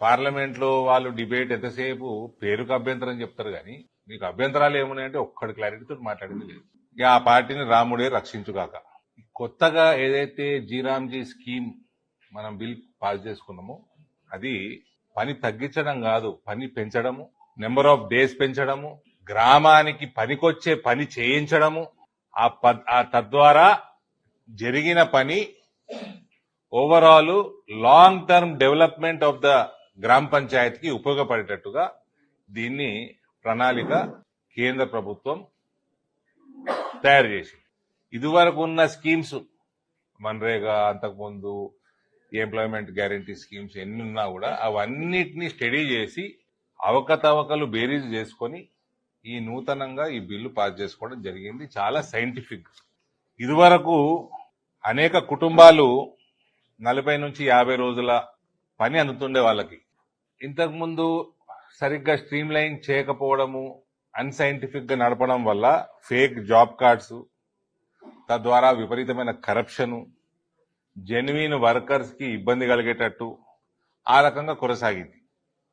పార్లమెంట్లో వాళ్ళు డిబేట్ ఎంతసేపు పేరుకు అభ్యంతరం చెప్తారు కానీ మీకు అభ్యంతరాలు ఏమున్నాయంటే ఒక్కడి క్లారిటీతో మాట్లాడింది లేదు. ఇక ఆ పార్టీని రాముడే రక్షించుగాక. కొత్తగా ఏదైతే జీరామ్జీ స్కీమ్ మనం బిల్ పాస్ చేసుకున్నామో అది పని తగ్గించడం కాదు పని పెంచడము నెంబర్ ఆఫ్ డేస్ పెంచడము గ్రామానికి పనికొచ్చే పని చేయించడము ఆ పద్- ఆ తద్వారా జరిగిన పని overall long term development of the గ్రామ పంచాయతీకి ఉపయోగపడేటట్టుగా దీన్ని ప్రణాళిక కేంద్ర ప్రభుత్వం తయారు చేసింది. ఇదివరకు ఉన్న స్కీమ్స్ మన్రేగా అంతకుముందు ఎంప్లాయ్మెంట్ గ్యారంటీ స్కీమ్స్ ఎన్ని ఉన్నా కూడా అవన్నిటిని స్టడీ చేసి అవకతవకలు బేరీజ్ చేసుకొని ఈ నూతనంగా ఈ బిల్లు పాస్ చేసుకోవడం జరిగింది. చాలా సైంటిఫిక్. ఇదివరకు అనేక కుటుంబాలు నలభై నుంచి యాభై రోజుల పని అందుతుండే వాళ్ళకి. ఇంతకుముందు సరిగ్గా స్ట్రీమ్ లైన్ చేయకపోవడము అన్సైంటిఫిక్గా నడపడం వల్ల ఫేక్ జాబ్ కార్డ్స్ తద్వారా విపరీతమైన కరప్షన్ జెన్యున్ వర్కర్స్కి ఇబ్బంది కలిగేటట్టు ఆ రకంగా కొనసాగింది.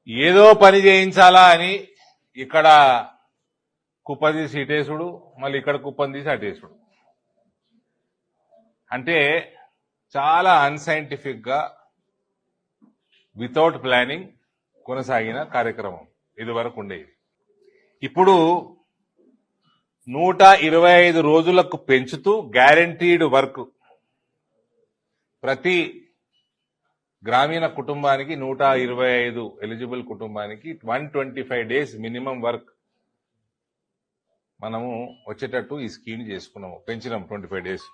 ఏదో పని చేయించాలా అని ఇక్కడ కుప్ప తీసి ఇటేసుడు మళ్ళీ ఇక్కడ కుప్పని తీసి అటేసుడు. అంటే చాలా అన్సైంటిఫిక్గా వితౌట్ ప్లానింగ్ కొనసాగిన కార్యక్రమం ఇది వరకు ఉండేది. ఇప్పుడు నూట ఇరవై ఐదు రోజులకు పెంచుతూ గ్యారంటీడ్ వర్క్ ప్రతి గ్రామీణ కుటుంబానికి నూట ఇరవై ఐదు ఎలిజిబుల్ కుటుంబానికి one twenty five days minimum work మనము వచ్చేటట్టు ఈ స్కీమ్ చేసుకున్నాము. పెంచినాం ట్వంటీ ఫైవ్ డేస్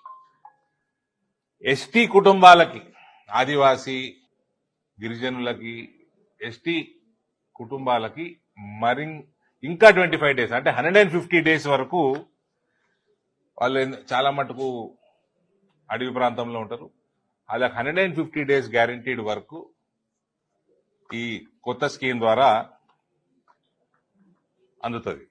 ఎస్టీ కుటుంబాలకి ఆదివాసీ గిరిజనులకి ఎస్టీ కుటుంబాలకి మరి ఇంకా ట్వంటీ ఫైవ్ డేస్ అంటే హండ్రెడ్ అండ్ ఫిఫ్టీ డేస్ వరకు వాళ్ళు చాలా మటుకు అడవి ప్రాంతంలో ఉంటారు. వాళ్ళకి hundred and fifty days guaranteed వరకు ఈ కొత్త స్కీమ్ ద్వారా అందుతుంది.